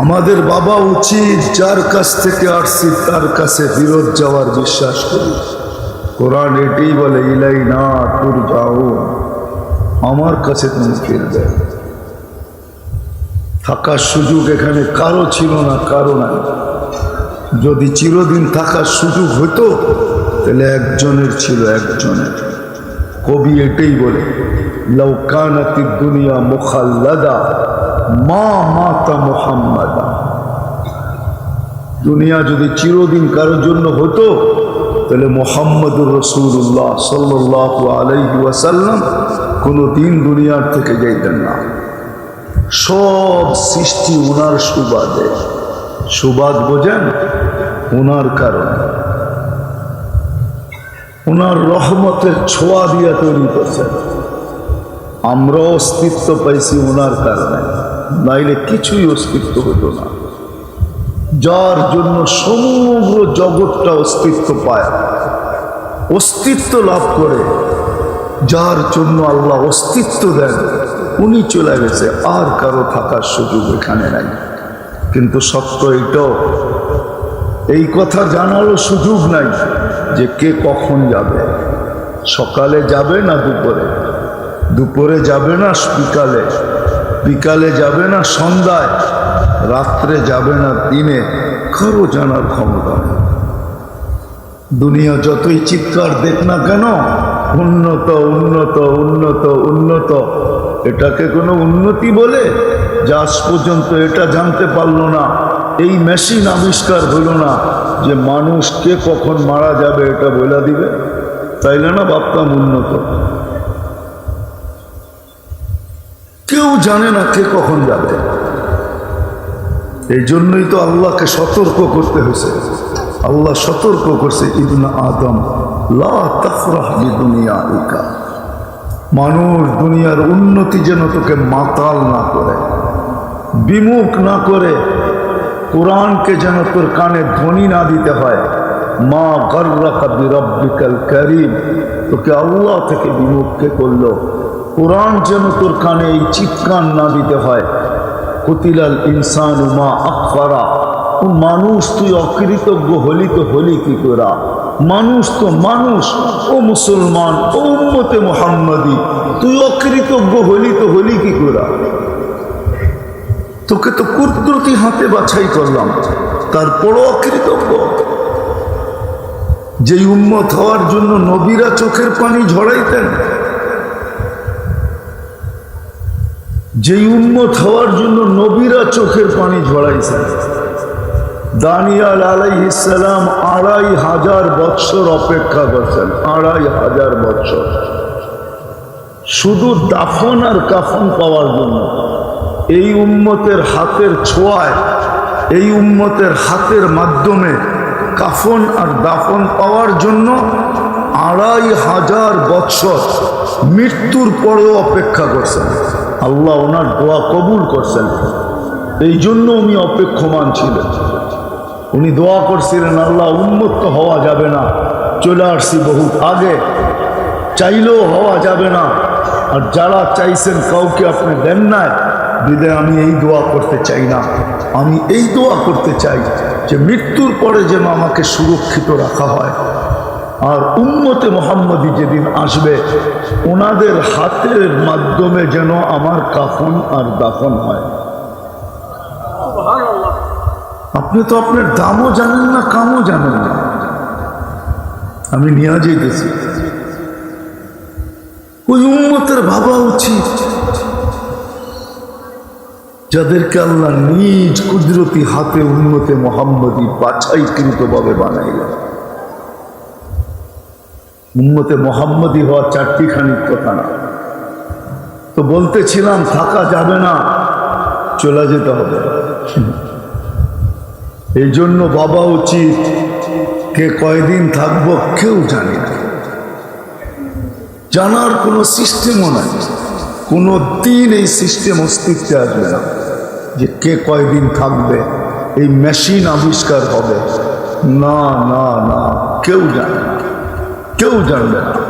আমাদের বাবা উচিত যার কাছ থেকে আসছি, তার কাছে ফিরত যাওয়ার বিশ্বাস করি। কোরআন এটাই বলে, ইলাই না তুর যাও আমার কাছে তুমি ফিরবে থাকার সুযোগ এখানে কারও ছিল না, কারও নাই। যদি চিরদিন থাকার সুযোগ হতো, তাহলে একজনের ছিল একজনের। কবি এটাই বলে লৌকানাতি দুনিয়া মুখাল্লাদা। মা মাতা মোহাম্মদা। দুনিয়া যদি চিরদিন কারোর জন্য হতো, তাহলে মোহাম্মদুর রসুল্লাহ সাল্লাহ আলাইহি ওয়াসাল্লাম কোনো দিন দুনিয়ার থেকে যাইতেন না। সব সৃষ্টি ওনার সুবাদে। সুবাদ বোঝেন ওনার কারণে। ওনার রহমতের ছোঁয়া দিয়া তৈরি করছেন। আমরা অস্তিত্ব পাইছি ওনার কারণে। নাইলে কিছুই অস্তিত্ব হতো না। যার জন্য সমগ্র জগৎটা অস্তিত্ব পায়, অস্তিত্ব লাভ করে, যার জন্য আল্লাহ অস্তিত্ব দেন, উনি চলে গেছে, আর কারও থাকার সুযোগ এখানে নাই। কিন্তু সত্য এটাও এই কথা জানারও সুযোগ নাই যে কে কখন যাবে। সকালে যাবে না দুপুরে? দুপুরে যাবে না বিকালে? বিকালে যাবে না সন্ধ্যায়, রাত্রে যাবে না দিনে, কারও জানার ক্ষমতা নেই। দুনিয়া যতই চিৎকার দেখ না কেন, উন্নত উন্নত উন্নত উন্নত, এটাকে কোনো উন্নতি বলে যে আজ পর্যন্ত এটা জানতে পারল না, এই মেশিন আবিষ্কার হলো না যে মানুষ কে কখন মারা যাবে এটা বলে দিবে। তাইলে না ভাবতাম উন্নত। কেউ জানে না কে কখন যাবে। এই জন্যই তো আল্লাহকে সতর্ক করতে হয়েছে। আল্লাহ সতর্ক করছে, ইবনা আদম দুনিয়া মানুষ দুনিয়ার উন্নতি যেন তোকে মাতাল না করে, বিমুখ না করে, কোরআনকে যেন তোর কানে ধ্বনি না দিতে হয়। মা গর্রাকা বিরব্বিকাল করিম, তোকে আল্লাহ থেকে বিমুখকে করল। কোরআন যেন তোর কানে এই চিৎকার না দিতে হয়। কতিলাল ইনসান মা আকফারা। ও মানুষ, তুই অকৃতজ্ঞ হলি তো হলি কি করা মানুষ তো মানুষ, ও মুসলমান, ও উম্মতে মোহাম্মদী, তুই অকৃতজ্ঞ হলি তো হলি কি করা তোকে তো কুদরতি হাতে বাছাই করলাম, তারপরও অকৃতজ্ঞ। যেই উম্মত হওয়ার জন্য নবীরা চোখের পানি ঝরাইতেন যেই উন্মত হওয়ার জন্য নবীরা চোখের পানি ঝরাইছেন দানিয়াল আলাইহিসালাম আড়াই হাজার বৎসর অপেক্ষা করছেন, আড়াই হাজার বৎসর। শুধু দাফন আর কাফন পাওয়ার জন্য। এই উম্মতের হাতের ছোঁয়ায়, এই উম্মতের হাতের মাধ্যমে কাফন আর দাফন পাওয়ার জন্য আড়াই হাজার বৎসর মৃত্যুর পরেও অপেক্ষা করছেন। আল্লাহ ওনার দোয়া কবুল করছেন। এই জন্য উনি অপেক্ষমান ছিলেন। উনি দোয়া করছিলেন, আল্লাহ উন্মুক্ত হওয়া যাবে না। চলে আসছি বহু আগে। চাইলেও হওয়া যাবে না। আর যারা চাইছেন কাউকে আপনি দেন নাই দিলে আমি এই দোয়া করতে চাই না। আমি এই দোয়া করতে চাই যে মৃত্যুর পরে যেন আমাকে সুরক্ষিত রাখা হয়। আর উন্মতে মোহাম্মদী যেদিন আসবে ওনাদের হাতের মাধ্যমে যেন আমার কাফন আর দাফন হয়। আপনি তো আপনার দামও জানেন না কামও জানেন না। আমি নিয়ে যেতেছি ওই উন্মতের ভাবা উচিত। যাদেরকে আল্লাহ নিজ কুদরতি হাতে উন্মতে মোহাম্মদী বাছাইকৃতভাবে বানাইলেন। উন্মতে মোহাম্মদী হওয়া চারটি খানিক কথা না। তো বলতেছিলাম, থাকা যাবে না, চলে যেতে হবে। এই জন্য বাবা উচিত কে কয়দিন থাকব কেউ জানে জানার কোনো সিস্টেমও নাই। কোনো দিন এই সিস্টেম অস্তিত্বে আসবে না যে কে কয়দিন থাকবে, এই মেশিন আবিষ্কার হবে। না না না, কেউ জানে না। কেউ জানবে না।